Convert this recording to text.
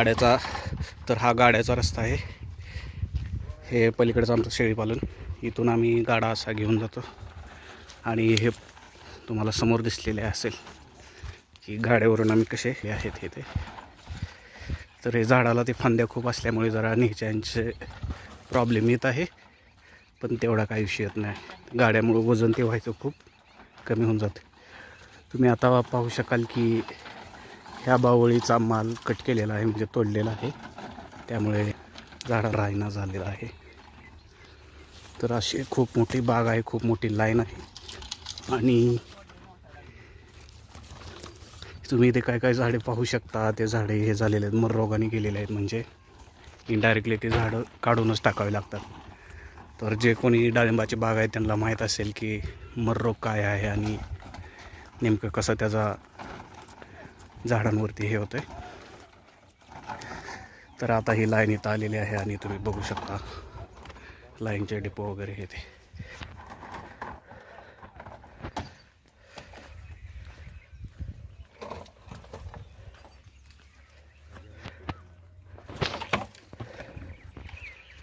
गाड्याचा तर हा गाड्याचा रस्ता आहे. हे पलीकडचं आमचं शेळीपालन. इथून आम्ही गाडा असा घेऊन जातो. आणि हे तुम्हाला समोर दिसलेले असेल की गाड्यावरून आम्ही कसे हे आहेत हे ते. तर हे झाडाला ते फांद्या खूप असल्यामुळे जरा नेहच्यांचे प्रॉब्लेम येत आहे. पण तेवढा काही विषय येत नाही. गाड्यामुळं वजन ते व्हायचं खूप कमी होऊन जाते. तुम्ही आता पाहू शकाल की ह्या बावळीचा माल कट केलेला आहे म्हणजे तोडलेला आहे. त्यामुळे झाडं राहणं झालेला आहे. तर अशी खूप मोठी बाग आहे खूप मोठी लाईन आहे. आणि तुम्ही इथे काय काय झाडे पाहू शकता? ते झाडे हे झालेले आहेत मर रोगाने गेलेले आहेत. म्हणजे इनडायरेक्टली ते झाडं काढूनच टाकावे लागतात. तर जे कोणी डाळिंबाची बाग आहे त्यांना माहीत असेल की मर रोग काय आहे आणि नेमकं कसं त्याचा झाडांवरती हे होतं तर आता ही लाईन इथं आलेली आहे आणि तुम्ही बघू शकता लाईनचे डिपो वगैरे हे ते.